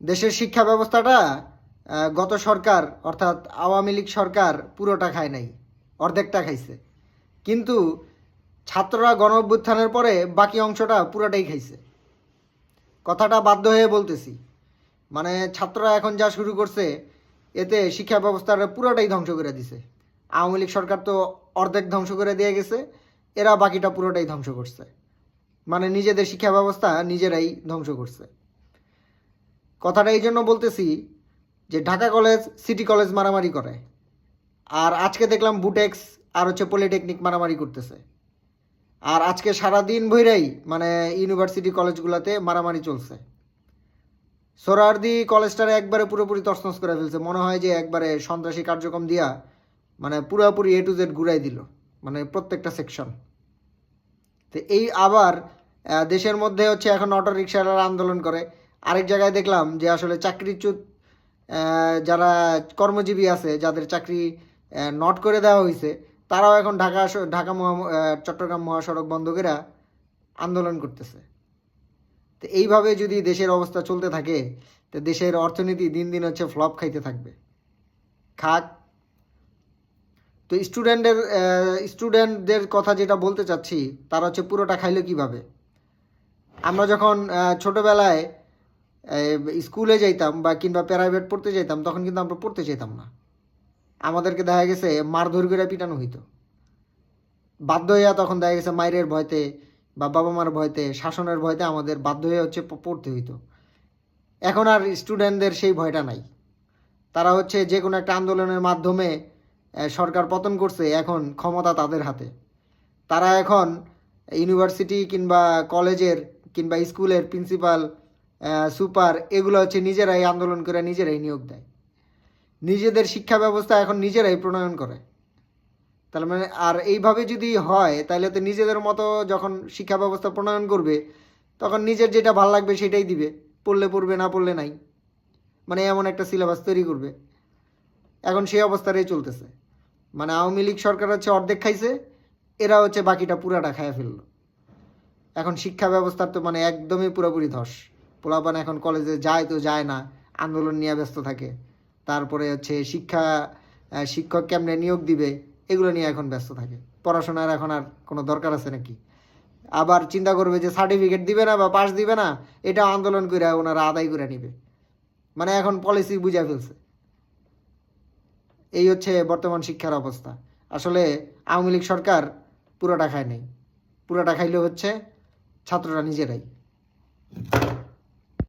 দেশের শিক্ষা ব্যবস্থাটা গত সরকার, অর্থাৎ আওয়ামী লীগ সরকার পুরোটা খায় নাই, অর্ধেকটা খাইছে। কিন্তু ছাত্ররা গণ অভ্যুত্থানের পরে বাকি অংশটা পুরোটাই খাইছে। কথাটা বাধ্য হয়ে বলতেছি মানে ছাত্ররা এখন যা শুরু করছে, এতে শিক্ষা ব্যবস্থাটা পুরোটাই ধ্বংস করে দিছে। আওয়ামী লীগ সরকার তো অর্ধেক ধ্বংস করে দিয়ে গেছে, এরা বাকিটা পুরোটাই ধ্বংস করছে। মানে নিজেদের শিক্ষা ব্যবস্থা নিজেরাই ধ্বংস করছে। কথাটা এই জন্য বলতেছি যে ঢাকা কলেজ, সিটি কলেজ মারামারি করে। আর আজকে দেখলাম বুটেক্স আর হচ্ছে পলিটেকনিক মারামারি করতেছে। আর আজকে সারা দিন ভৈরাই মানে ইউনিভার্সিটি কলেজগুলোতে মারামারি চলছে। সোরারদি কলেজটারে একবারে পুরোপুরি তছনছ করে ফেলছে। মনে হয় যে একবারে সন্ত্রাসী কার্যক্রম দিয়া মানে পুরোপুরি এ টু জেড ঘুরাই দিল মানে প্রত্যেকটা সেকশন তো এই আবার দেশের মধ্যে হচ্ছে এখন অটো আন্দোলন করে। আরেক জায়গায় দেখলাম যে আসলে চাকরিচ্যুত যারা কর্মজীবী আছে, যাদের চাকরি নট করে দেওয়া হয়েছে তারাও এখন ঢাকা ঢাকা মহা চট্টগ্রাম মহাসড়ক বন্ধ করে আন্দোলন করতেছে। তো এইভাবে যদি দেশের অবস্থা চলতে থাকে, তো দেশের অর্থনীতি দিন দিন হচ্ছে ফ্লপ খাইতে থাকবে। খাক। তো স্টুডেন্টের স্টুডেন্টদের কথা যেটা বলতে চাচ্ছি, তারা হচ্ছে পুরোটা খাইলো কীভাবে? আমরা যখন ছোটবেলায় স্কুলে যাইতাম বা কিংবা প্রাইভেট পড়তে যাইতাম, তখন কিন্তু আমরা পড়তে যেতাম না। আমাদেরকে দেখা গেছে মারধর করে পিটানো হইতো। বাধ্য হইয়া তখন দেখা গেছে মায়ের ভয়তে বা বাবা মার ভয়তে, শাসনের ভয়তে আমাদের বাধ্য হয়ে হচ্ছে পড়তে হইতো। এখন আর স্টুডেন্টদের সেই ভয়টা নাই। তারা হচ্ছে যে কোনো একটা আন্দোলনের মাধ্যমে সরকার পতন করছে এখন ক্ষমতা তাদের হাতে। তারা এখন ইউনিভার্সিটি কিংবা কলেজের কিংবা স্কুলের প্রিন্সিপাল সুপার, এগুলো হচ্ছে নিজেরাই আন্দোলন করে নিজেরাই নিয়োগ দেয়। নিজেদের শিক্ষা ব্যবস্থা এখন নিজেরাই প্রণয়ন করে। তাহলে মানে আর এইভাবে যদি হয়, তাহলে তো নিজেদের মতো যখন শিক্ষা ব্যবস্থা প্রণয়ন করবে, তখন নিজের যেটা ভালো লাগবে সেটাই দিবে। পড়লে পড়বে, না পড়লে নাই। মানে এমন একটা সিলেবাস তৈরি করবে। এখন সেই অবস্থাটাই চলতেছে। মানে আওয়ামী লীগ সরকার হচ্ছে অর্ধেক খাইছে, এরা হচ্ছে বাকিটা পুরাটা খাইয়া ফেলল। এখন শিক্ষা ব্যবস্থার তো মানে একদমই পুরোপুরি ধস। পোলাপান এখন কলেজে যায় তো যায় না, আন্দোলন নিয়ে ব্যস্ত থাকে। তারপরে হচ্ছে শিক্ষা শিক্ষক কেমনে নিয়োগ দিবে, এগুলো নিয়ে এখন ব্যস্ত থাকে। পড়াশোনার এখন আর কোনো দরকার আছে নাকি? আবার চিন্তা করবে যে সার্টিফিকেট দিবে না বা পাস দিবে না এটা আন্দোলন করে ওনারা আদায় করে নিবে। মানে এখন পলিসি বুঝা ফেলছে। এই হচ্ছে বর্তমান শিক্ষার অবস্থা। আসলে আওয়ামী লীগ সরকার পুরোটা খায় নাই। পুরোটা খাইলে হচ্ছে ছাত্ররা নিজেরাই।